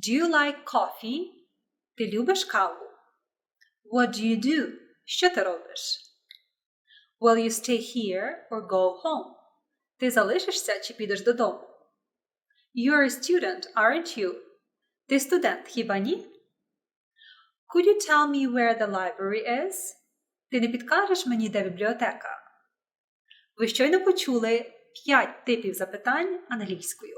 Do you like coffee? Ти любиш каву? What do you do? Що ти робиш? Will you stay here or go home? Ти залишишся чи підеш додому? You're a student, aren't you? Ти студент, хіба ні? Could you tell me where the library is? Ти не підкажеш мені, де бібліотека? Ви щойно почули 5 типів запитань англійською.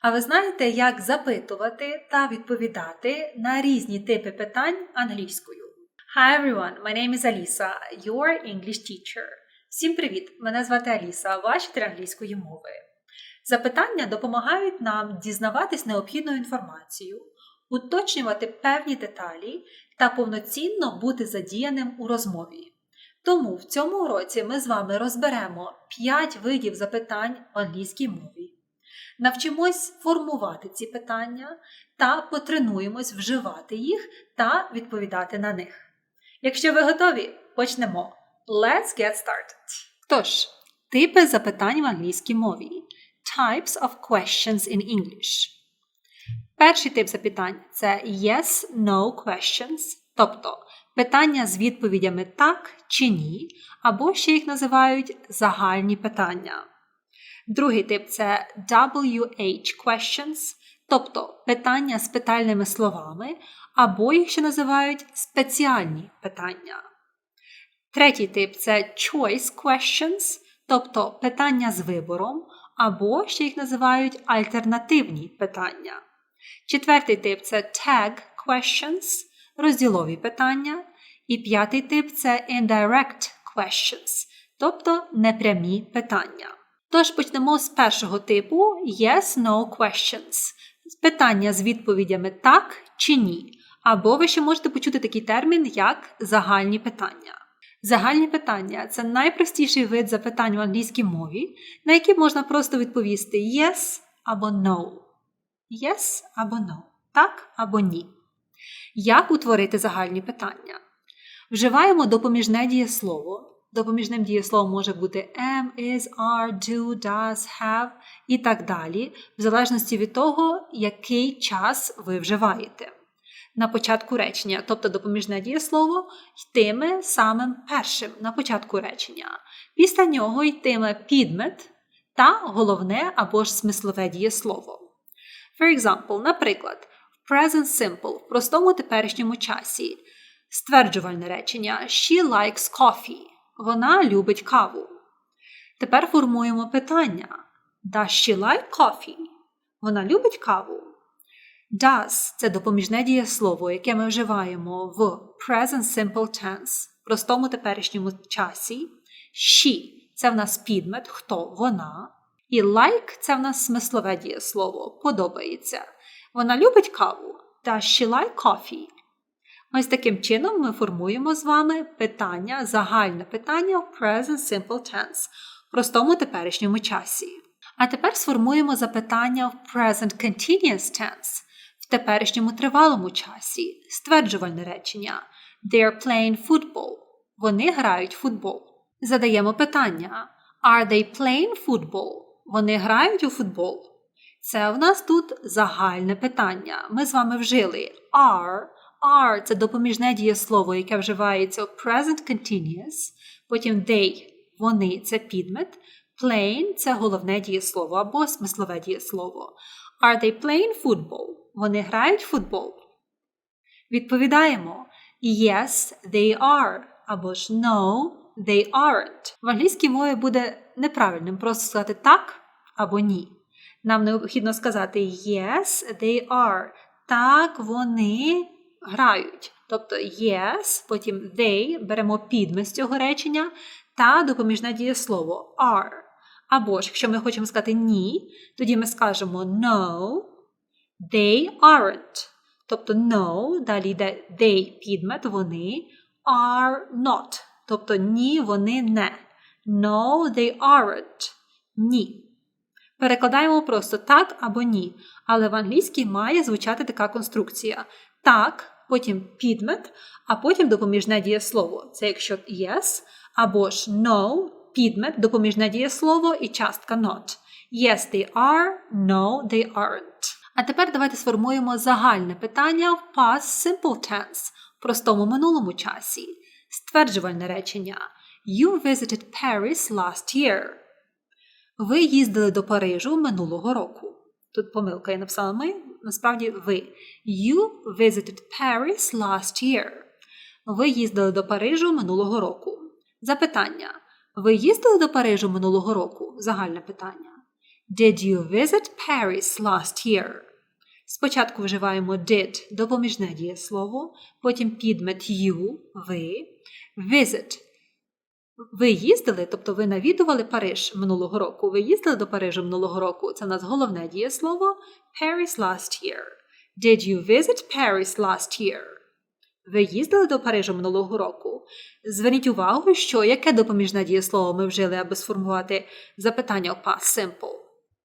А ви знаєте, як запитувати та відповідати на різні типи питань англійською? Hi everyone, my name is Alisa, your English teacher. Всім привіт! Мене звати Аліса, ваш вчитель англійської мови. Запитання допомагають нам дізнаватись необхідну інформацію, уточнювати певні деталі та повноцінно бути задіяним у розмові. Тому в цьому уроці ми з вами розберемо 5 видів запитань в англійській мові. Навчимось формувати ці питання та потренуємось вживати їх та відповідати на них. Якщо ви готові, почнемо. Let's get started. Тож, типи запитань в англійській мові. Types of questions in English. Перший тип запитань це yes-no questions, тобто питання з відповідями так чи ні, або ще їх називають загальні питання. Другий тип це WH questions, тобто питання з питальними словами, або їх ще називають спеціальні питання. Третій тип це choice questions, тобто питання з вибором, або ще їх називають альтернативні питання. Четвертий тип це tag questions, розділові питання. І п'ятий тип це indirect questions, тобто непрямі питання. Тож почнемо з першого типу yes-no questions. Питання з відповідями так чи ні. Або ви ще можете почути такий термін, як загальні питання. Загальні питання це найпростіший вид запитань в англійській мові, на які можна просто відповісти yes або no. Yes або no. Так або ні. Як утворити загальні питання? Вживаємо допоміжне дієслово. Допоміжним дієсловом може бути am, is, are, do, does, have і так далі, в залежності від того, який час ви вживаєте. На початку речення, тобто допоміжне дієслово, йтиме самим першим на початку речення. Після нього йтиме підмет та головне або ж смислове дієслово. For example, наприклад, в present simple в простому теперішньому часі стверджувальне речення She likes coffee. Вона любить каву. Тепер формуємо питання. Does she like coffee? Вона любить каву. Does – це допоміжне дієслово, яке ми вживаємо в present simple tense, простому теперішньому часі. She – це в нас підмет, хто вона. І like – це в нас смислове дієслово, подобається. Вона любить каву. Does she like coffee? Ось таким чином ми формуємо з вами питання, загальне питання в present simple tense, в простому теперішньому часі. А тепер сформуємо запитання в present continuous tense, в теперішньому тривалому часі, стверджувальне речення They are playing football. Вони грають футбол. Задаємо питання Are they playing football? Вони грають у футбол. Це в нас тут загальне питання. Ми з вами вжили are. Are – це допоміжне дієслово, яке вживається у present continuous. Потім they – вони це підмет. Playing – це головне дієслово або смислове дієслово. Are they playing football? Вони грають футбол. Відповідаємо Yes, they are. Або ж No, they aren't. В англійській мові буде неправильним просто сказати так або ні. Нам необхідно сказати Yes, they are. Так, вони грають. Тобто yes, потім they, беремо підмет з цього речення та допоміжне дієслово are. Або ж, якщо ми хочемо сказати ні, тоді ми скажемо no, they aren't. Тобто no, далі йде they підмет, вони are not. Тобто ні, вони не. No, they aren't. Ні. Перекладаємо просто так або ні. Але в англійській має звучати така конструкція. Так, потім підмет, а потім допоміжне дієслово. Це якщо yes, або ж no, підмет, допоміжне дієслово і частка not. Yes, they are, no, they aren't. А тепер давайте сформуємо загальне питання в past simple tense в простому минулому часі. Стверджувальне речення. You visited Paris last year. Ви їздили до Парижу минулого року. Тут помилка я написала ми, насправді ви. You visited Paris last year. Ви їздили до Парижу минулого року. Запитання. Ви їздили до Парижу минулого року? Загальне питання. Did you visit Paris last year? Спочатку вживаємо did допоміжне дієслово, потім підмет you, ви, visit. Ви їздили, тобто ви навідували Париж минулого року. Ви їздили до Парижу минулого року. Це у нас головне дієслово Paris last year. Did you visit Paris last year? Ви їздили до Парижу минулого року. Зверніть увагу, що яке допоміжне дієслово ми вжили, аби сформувати запитання у past simple.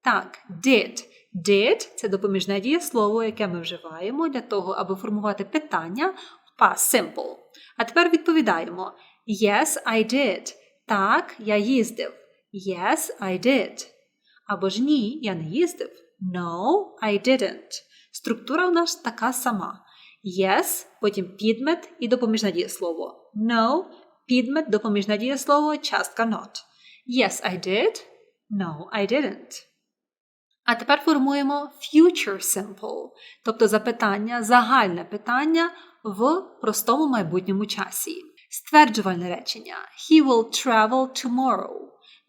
Так, did. Did – це допоміжне дієслово, яке ми вживаємо для того, аби формувати питання в past simple. А тепер відповідаємо: Yes, I did. Так, я їздив. Yes, I did. Або ж ні, я не їздив. No, I didn't. Структура у нас така сама. Yes, потім підмет і допоміжне дієслово. No, підмет, допоміжне дієслово, частка not. Yes, I did. No, I didn't. А тепер формуємо future simple, тобто запитання, загальне питання в простому майбутньому часі. Стверджувальне речення He will travel tomorrow.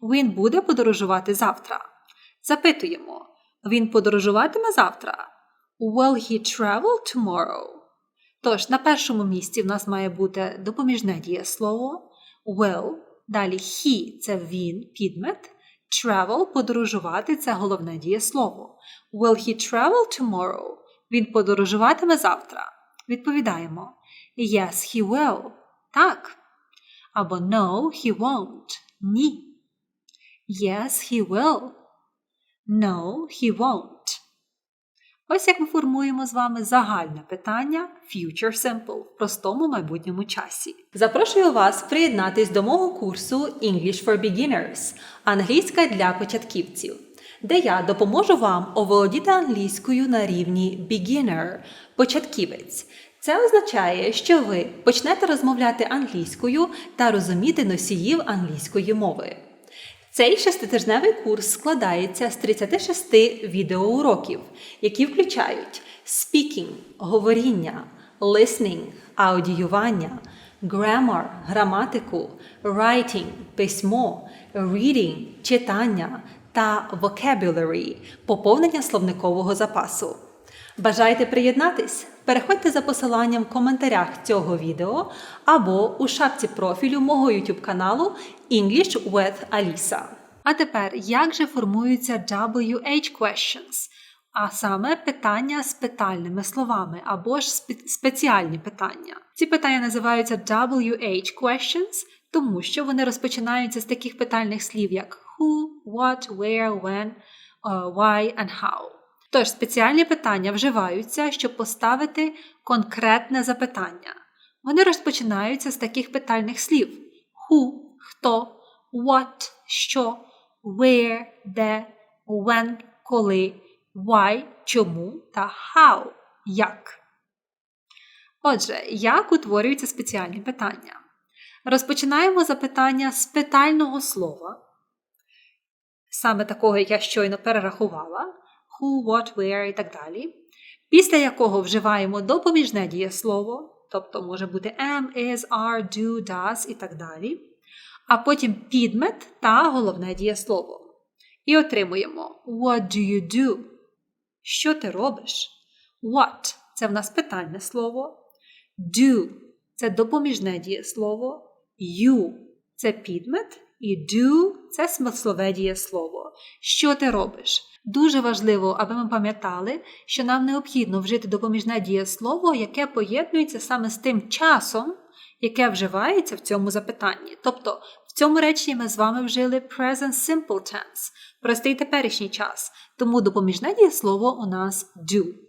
Він буде подорожувати завтра. Запитуємо. Він подорожуватиме завтра? Will he travel tomorrow? Тож, на першому місці в нас має бути допоміжне дієслово will, далі he це він, підмет. Travel подорожувати це головне дієслово. Will he travel tomorrow? Він подорожуватиме завтра. Відповідаємо Yes, he will. Так. Або No, he won't. Ні. Yes, he will. No, he won't. Ось як ми формуємо з вами загальне питання Future Simple в простому майбутньому часі. Запрошую вас приєднатись до мого курсу English for Beginners англійська для початківців, де я допоможу вам оволодіти англійською на рівні beginner початківець. Це означає, що ви почнете розмовляти англійською та розуміти носіїв англійської мови. Цей шеститижневий курс складається з 36 відеоуроків, які включають speaking – говоріння, listening – аудіювання, grammar – граматику, writing – письмо, reading – читання та vocabulary – поповнення словникового запасу. Бажаєте приєднатись? Переходьте за посиланням в коментарях цього відео або у шапці профілю мого YouTube каналу English with Alisa. А тепер, як же формуються WH questions? А саме питання з питальними словами або ж спеціальні питання. Ці питання називаються WH questions, тому що вони розпочинаються з таких питальних слів, як who, what, where, when, uh, why and how. Тож спеціальні питання вживаються, щоб поставити конкретне запитання. Вони розпочинаються з таких питальних слів: who – хто, what – що, where – де, when – коли, why – чому та how – як. Отже, як утворюються спеціальні питання? Розпочинаємо запитання з питального слова, саме такого, як я щойно перерахувала who, what, where і так далі, після якого вживаємо допоміжне дієслово, тобто може бути am, is, are, do, does і так далі, а потім підмет та головне дієслово. І отримуємо What do you do? Що ти робиш? What це в нас питальне слово. Do це допоміжне дієслово. You це підмет. І do це смислове дієслово. Що ти робиш? Дуже важливо, аби ми пам'ятали, що нам необхідно вжити допоміжне дієслово, яке поєднується саме з тим часом, яке вживається в цьому запитанні. Тобто в цьому реченні ми з вами вжили present simple tense, простий теперішній час, тому допоміжне дієслово у нас do.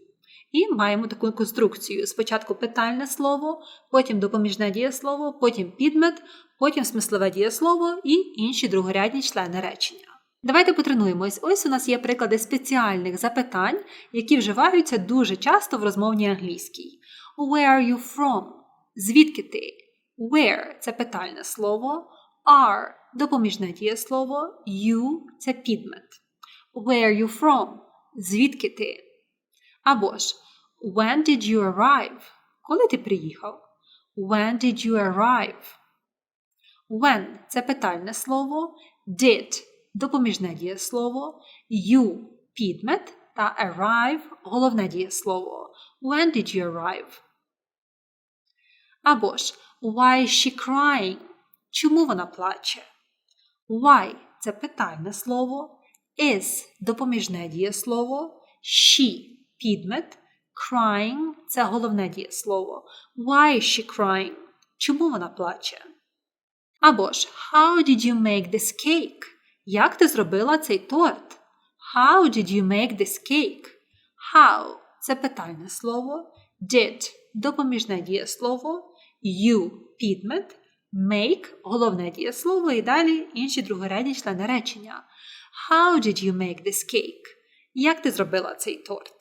І маємо таку конструкцію: спочатку питальне слово, потім допоміжне дієслово, потім підмет, потім смислове дієслово і інші другорядні члени речення. Давайте потренуємось. Ось у нас є приклади спеціальних запитань, які вживаються дуже часто в розмовній англійській. Where are you from? Звідки ти? Where це питальне слово, are допоміжне дієслово, you це підмет. Where are you from? Звідки ти? Або ж When did you arrive? Коли ти приїхав? When did you arrive? When це питальне слово, did допоміжне дієслово, you підмет та arrive головне дієслово. When did you arrive? Або ж Why is she crying? Чому вона плаче? Why це питальне слово, is допоміжне дієслово, she підмет, crying це головне дієслово. Why is she crying? Чому вона плаче? Або ж How did you make this cake? Як ти зробила цей торт? How did you make this cake? How це питальне слово, did допоміжне дієслово, you підмет, make головне дієслово і далі інші другорядні члени речення. How did you make this cake? Як ти зробила цей торт?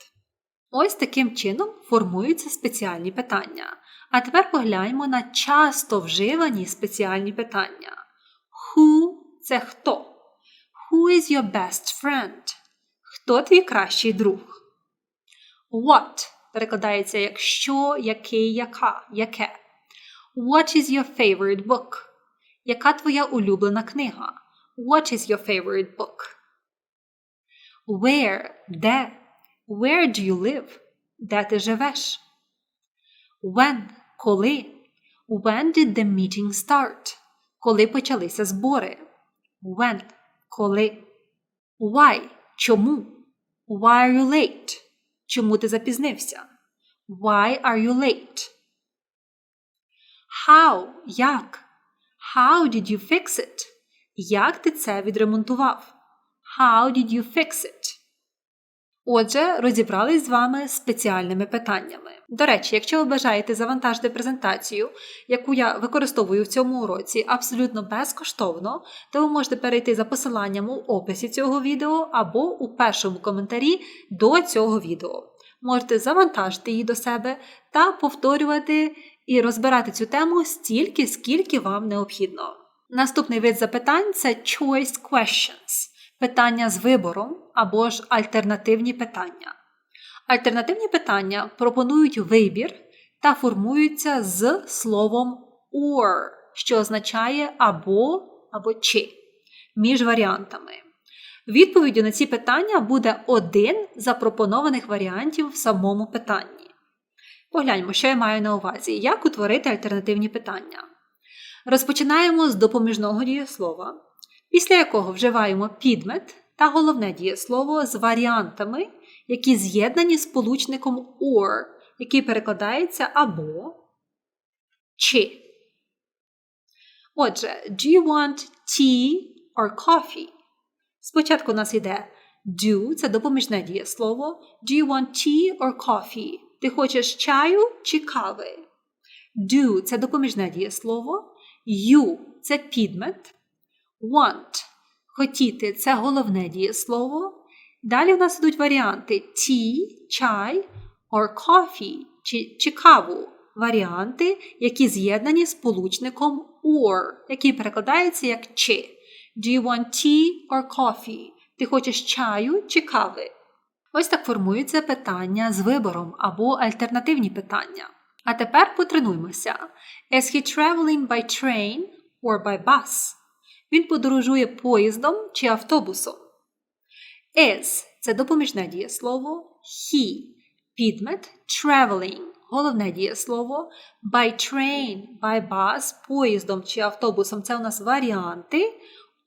Ось таким чином формуються спеціальні питання. А тепер погляньмо на часто вживані спеціальні питання. Who це хто? Who is your best friend? Хто твій кращий друг? What перекладається як що, який, яка, яке. What is your favorite book? Яка твоя улюблена книга? What is your favorite book? Where де? Where do you live? Де ти живеш? When коли? When did the meeting start? Коли почалися збори? When коли? Why чому? Why are you late? Чому ти запізнився? Why are you late? How як? How did you fix it? Як ти це відремонтував? How did you fix it? Отже, розібрались з вами спеціальними питаннями. До речі, якщо ви бажаєте завантажити презентацію, яку я використовую в цьому уроці абсолютно безкоштовно, то ви можете перейти за посиланням у описі цього відео або у першому коментарі до цього відео. Можете завантажити її до себе та повторювати і розбирати цю тему стільки, скільки вам необхідно. Наступний вид запитань це choice questions питання з вибором або ж альтернативні питання. Альтернативні питання пропонують вибір та формуються з словом or, що означає або або чи між варіантами. Відповіддю на ці питання буде один з запропонованих варіантів в самому питанні. Погляньмо, що я маю на увазі, як утворити альтернативні питання. Розпочинаємо з допоміжного дієслова після якого вживаємо підмет та головне дієслово з варіантами, які з'єднані сполучником or, який перекладається або чи. Отже, do you want tea or coffee? Спочатку у нас йде do це допоміжне дієслово. Do you want tea or coffee? Ти хочеш чаю чи кави? Do це допоміжне дієслово. You це підмет. Want хотіти це головне дієслово. Далі у нас йдуть варіанти tea, чай or coffee чи, чи каву. Варіанти, які з'єднані сполучником or, який перекладається як чи. Do you want tea or coffee? Ти хочеш чаю чи кави? Ось так формуються питання з вибором або альтернативні питання. А тепер потренуймося. Is he traveling by train or by bus? Він подорожує поїздом чи автобусом. Is це допоміжне дієслово, he підмет traveling головне дієслово, by train, by bus, поїздом чи автобусом це у нас варіанти,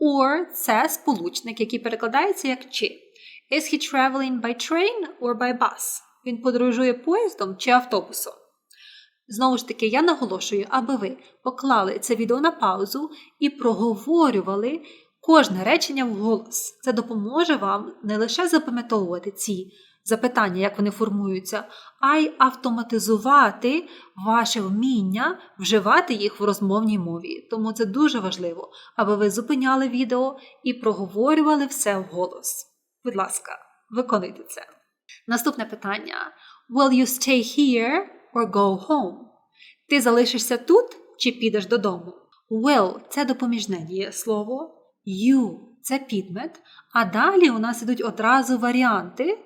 or це сполучник, який перекладається як чи. Is he traveling by train or by bus? Він подорожує поїздом чи автобусом. Знову ж таки, я наголошую, аби ви поклали це відео на паузу і проговорювали кожне речення вголос. Це допоможе вам не лише запам'ятовувати ці запитання, як вони формуються, а й автоматизувати ваше вміння вживати їх в розмовній мові. Тому це дуже важливо, аби ви зупиняли відео і проговорювали все вголос. Будь ласка, виконуйте це. Наступне питання: Will you stay here or go home? Ти залишишся тут чи підеш додому? Will – це допоміжне дієслово, you – це підмет, а далі у нас ідуть одразу варіанти,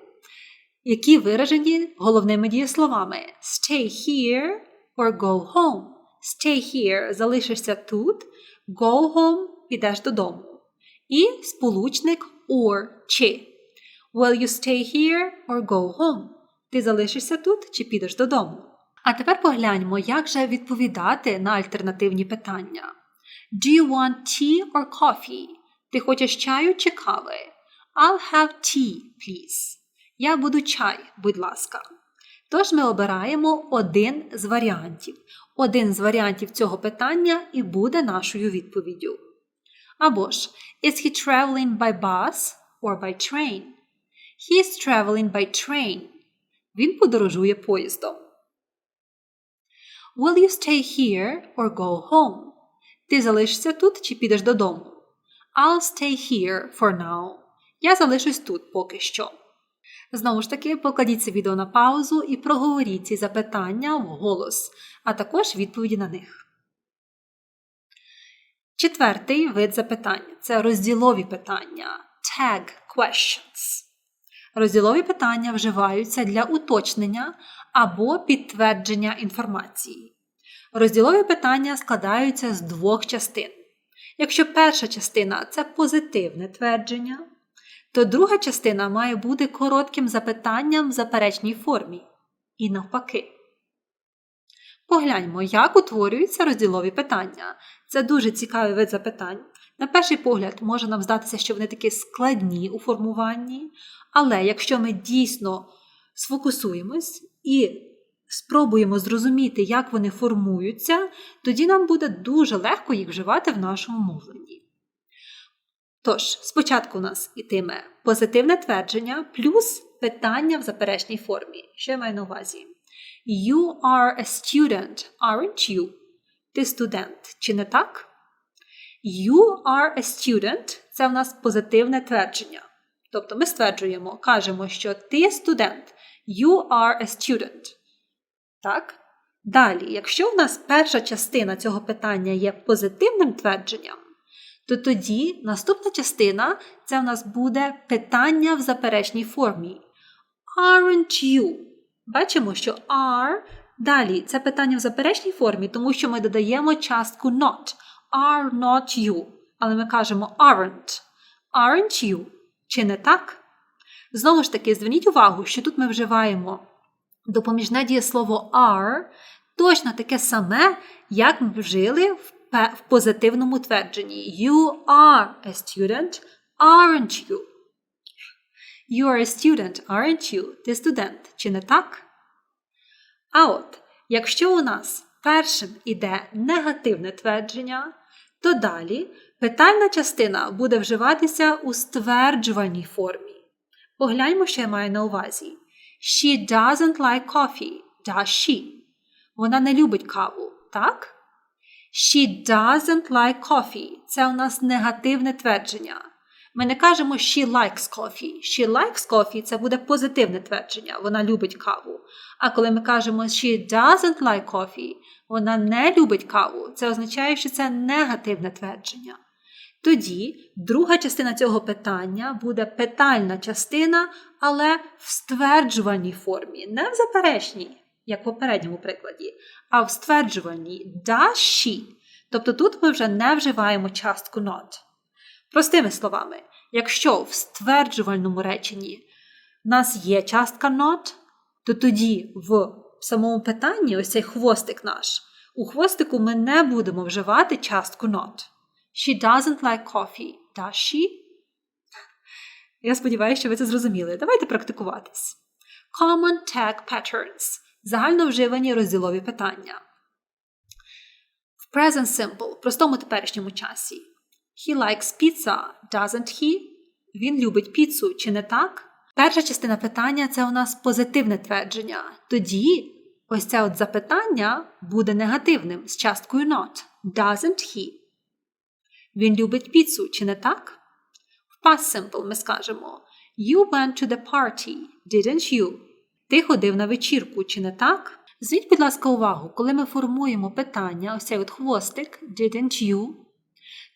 які виражені головними дієсловами: stay here or go home. Stay here залишишся тут, go home підеш додому. І сполучник or чи. Will you stay here or go home? Ти залишишся тут чи підеш додому? А тепер погляньмо, як же відповідати на альтернативні питання. Do you want tea or coffee? Ти хочеш чаю чи кави? I'll have tea, please. Я буду чай, будь ласка. Тож ми обираємо один з варіантів. Один з варіантів цього питання і буде нашою відповіддю. Або ж, is he traveling by bus or by train? He is traveling by train. Він подорожує поїздом. Will you stay here or go home? Ти залишишся тут чи підеш додому? I'll stay here for now. Я залишусь тут поки що. Знову ж таки, покладіть це відео на паузу і проговоріть ці запитання вголос, а також відповіді на них. Четвертий вид запитань це розділові питання tag questions. Розділові питання вживаються для уточнення або підтвердження інформації. Розділові питання складаються з двох частин. Якщо перша частина це позитивне твердження, то друга частина має бути коротким запитанням в заперечній формі. І навпаки. Погляньмо, як утворюються розділові питання. Це дуже цікавий вид запитань. На перший погляд, може нам здатися, що вони такі складні у формуванні, але якщо ми дійсно сфокусуємось і спробуємо зрозуміти, як вони формуються, тоді нам буде дуже легко їх вживати в нашому мовленні. Тож, спочатку у нас ітиме позитивне твердження плюс питання в заперечній формі. Що я маю на увазі? You are a student, aren't you? Ти студент, чи не так? You are a student це в нас позитивне твердження. Тобто ми стверджуємо, кажемо, що ти студент. You are a student. Так? Далі, якщо в нас перша частина цього питання є позитивним твердженням, то тоді наступна частина це в нас буде питання в заперечній формі. Aren't you? Бачимо, що are далі це питання в заперечній формі, тому що ми додаємо частку not. Are not you. Але ми кажемо aren't. Aren't you? Чи не так? Знову ж таки, зверніть увагу, що тут ми вживаємо допоміжне дієслово are точно таке саме, як ми вжили в позитивному твердженні. You are a student, aren't you? You are a student, aren't you? Ти студент, чи не так? А от, якщо у нас першим іде негативне твердження, то далі питальна частина буде вживатися у стверджувальній формі. Погляньмо, що я маю на увазі. She doesn't like coffee, does she? Вона не любить каву, так? She doesn't like coffee. Це у нас негативне твердження. Ми не кажемо she likes coffee. She likes coffee це буде позитивне твердження. Вона любить каву. А коли ми кажемо she doesn't like coffee, вона не любить каву, це означає, що це негативне твердження. Тоді друга частина цього питання буде питальна частина, але в стверджувальній формі, не в заперечній як в попередньому прикладі, а в стверджуванні does she. Тобто тут ми вже не вживаємо частку not. Простими словами, якщо в стверджувальному реченні в нас є частка not, то тоді в самому питанні ось цей хвостик наш. У хвостику ми не будемо вживати частку not. She doesn't like coffee. Does she? Я сподіваюся, що ви це зрозуміли. Давайте практикуватись. Common tag patterns загальновживані розділові питання. В present simple, простому теперішньому часі. He likes pizza, doesn't he? Він любить піцу, чи не так? Перша частина питання це у нас позитивне твердження. Тоді ось це от запитання буде негативним з часткою not. Doesn't he? Він любить піцу, чи не так? В past simple ми скажемо You went to the party, didn't you? Ти ходив на вечірку, чи не так? Зверніть, будь ласка, увагу, коли ми формуємо питання, ось цей от хвостик, didn't you,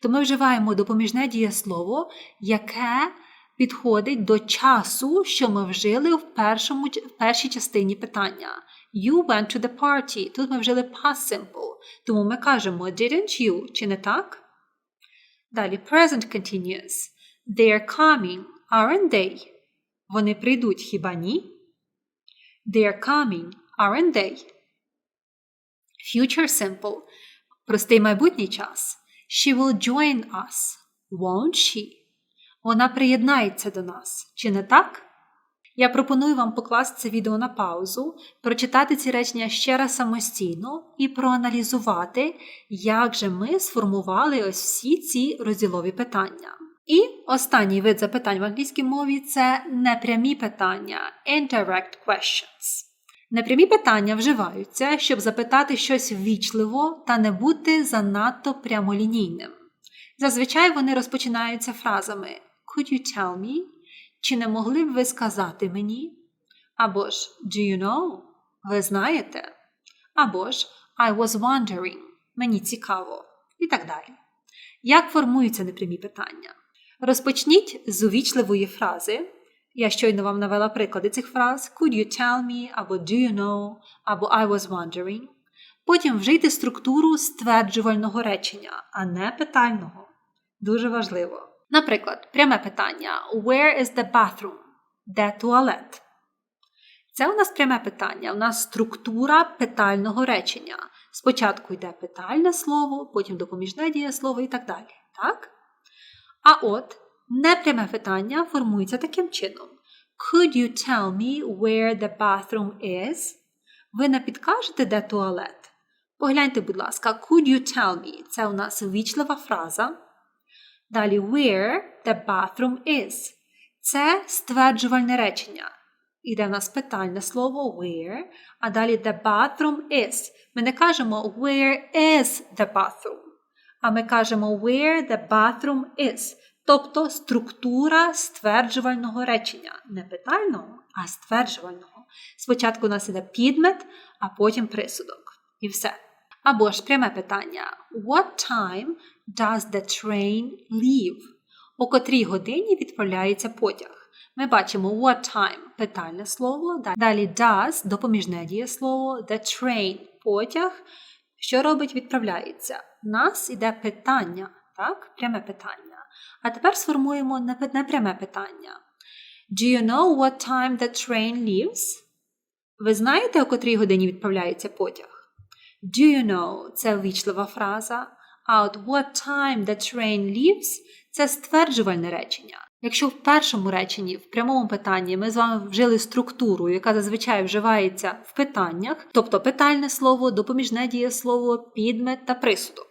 то ми вживаємо допоміжне дієслово, яке підходить до часу, що ми вжили в, першому, в першій частині питання. You went to the party. Тут ми вжили past simple. Тому ми кажемо didn't you, чи не так? Далі present continuous. They're coming, aren't they? Вони прийдуть, хіба ні? They're coming, aren't they? Future simple. Простий майбутній час. She will join us, won't she? Вона приєднається до нас, чи не так? Я пропоную вам покласти це відео на паузу, прочитати ці речення ще раз самостійно і проаналізувати, як же ми сформували ось всі ці розділові питання. І останній вид запитань в англійській мові це непрямі питання indirect questions. Непрямі питання вживаються, щоб запитати щось ввічливо та не бути занадто прямолінійним. Зазвичай вони розпочинаються фразами Could you tell me? Чи не могли б ви сказати мені? Або ж Do you know? Ви знаєте? Або ж I was wondering. Мені цікаво. І так далі. Як формуються непрямі питання? Розпочніть з увічливої фрази. Я щойно вам навела приклади цих фраз Could you tell me? або Do you know? або I was wondering. Потім вжийте структуру стверджувального речення, а не питального. Дуже важливо. Наприклад, пряме питання Where is the bathroom? Де туалет? Це у нас пряме питання. У нас структура питального речення. Спочатку йде питальне слово, потім допоміжне дієслово і так далі. Так? А от непряме питання формується таким чином. Could you tell me where the bathroom is? Ви не підкажете, де туалет? Погляньте, будь ласка, could you tell me? Це у нас ввічлива фраза. Далі where the bathroom is. Це стверджувальне речення. Іде в нас питальне слово where, а далі the bathroom is. Ми не кажемо where is the bathroom, а ми кажемо where the bathroom is. Тобто структура стверджувального речення. Не питального, а стверджувального. Спочатку у нас іде підмет, а потім присудок. І все. Або ж пряме питання: What time does the train leave? О котрій годині відправляється потяг? Ми бачимо what time питальне слово, далі does допоміжне дієслово, the train потяг. Що робить, відправляється? У нас іде питання, так? Пряме питання. А тепер сформуємо непряме питання. Do you know what time the train leaves? Ви знаєте, о котрій годині відправляється потяг? Do you know це ввічлива фраза. А what time the train leaves це стверджувальне речення. Якщо в першому реченні, в прямому питанні, ми з вами вжили структуру, яка зазвичай вживається в питаннях, тобто питальне слово, допоміжне дієслово, підмет та присудок,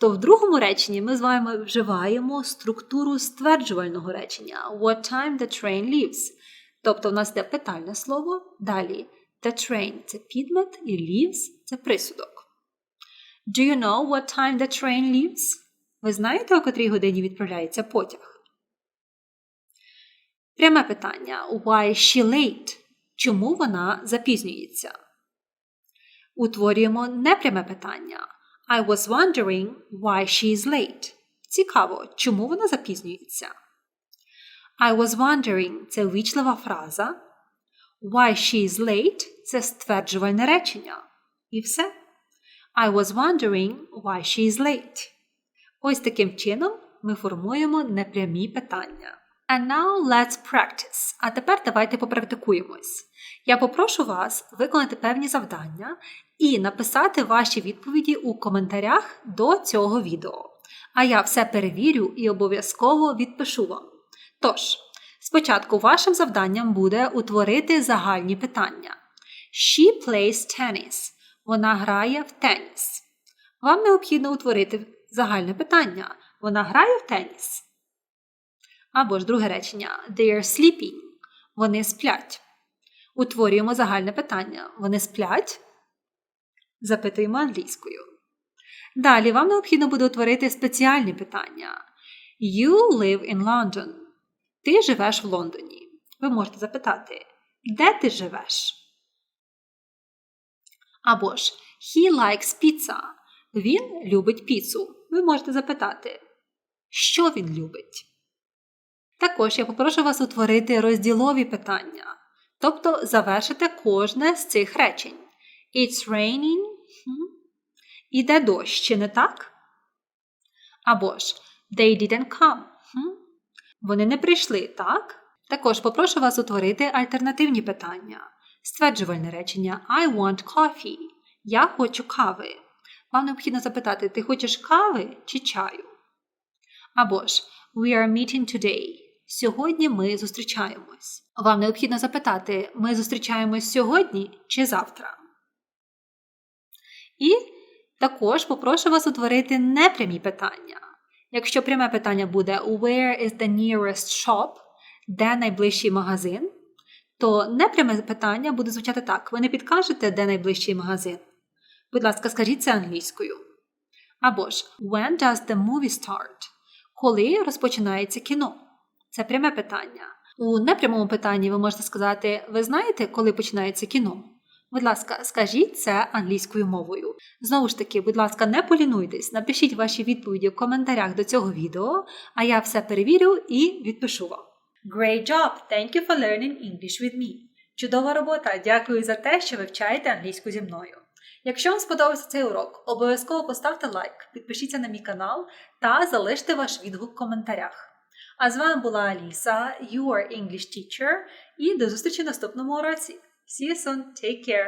то в другому реченні ми з вами вживаємо структуру стверджувального речення What time the train leaves. Тобто в нас йде питальне слово, далі the train це підмет і leaves це присудок. Do you know what time the train leaves? Ви знаєте, о котрій годині відправляється потяг? Пряме питання. Why she late? Чому вона запізнюється? Утворюємо непряме питання. I was wondering why she is late. Цікаво, чому вона запізнюється? I was wondering це ввічлива фраза. Why she is late це стверджувальне речення. І все. I was wondering why she is late. Ось таким чином ми формуємо непрямі питання. And now let's practice. А тепер давайте попрактикуємось. Я попрошу вас виконати певні завдання і написати ваші відповіді у коментарях до цього відео. А я все перевірю і обов'язково відпишу вам. Тож, спочатку вашим завданням буде утворити загальні питання. She plays tennis. Вона грає в теніс. Вам необхідно утворити загальне питання. Вона грає в теніс. Або ж друге речення They are sleeping. Вони сплять. Утворюємо загальне питання. Вони сплять? Запитуємо англійською. Далі вам необхідно буде утворити спеціальні питання. You live in London. Ти живеш в Лондоні. Ви можете запитати, де ти живеш? Або ж He likes pizza. Він любить піцу. Ви можете запитати, що він любить. Також я попрошу вас утворити розділові питання, тобто завершити кожне з цих речень. It's raining. Іде дощ, чи не так? Або ж They didn't come. Вони не прийшли, так? Також попрошу вас утворити альтернативні питання. Стверджувальне речення I want coffee. Я хочу кави. Вам необхідно запитати, ти хочеш кави чи чаю? Або ж We are meeting today. Сьогодні ми зустрічаємось. Вам необхідно запитати, ми зустрічаємось сьогодні чи завтра? І також попрошу вас утворити непрямі питання. Якщо пряме питання буде Where is the nearest shop? Де найближчий магазин? То непряме питання буде звучати так: ви не підкажете, де найближчий магазин. Будь ласка, скажіть це англійською. Або ж When does the movie start? Коли розпочинається кіно? Це пряме питання. У непрямому питанні ви можете сказати: Ви знаєте, коли починається кіно? Будь ласка, скажіть це англійською мовою. Знову ж таки, будь ласка, не полінуйтесь, напишіть ваші відповіді в коментарях до цього відео, а я все перевірю і відпишу вам. Great job! Thank you for learning English with me. Чудова робота! Дякую за те, що вивчаєте англійську зі мною. Якщо вам сподобався цей урок, обов'язково поставте лайк, підпишіться на мій канал та залиште ваш відгук в коментарях. А з вами була Аліса, your English teacher, і до зустрічі в наступному уроці. See you soon. Take care.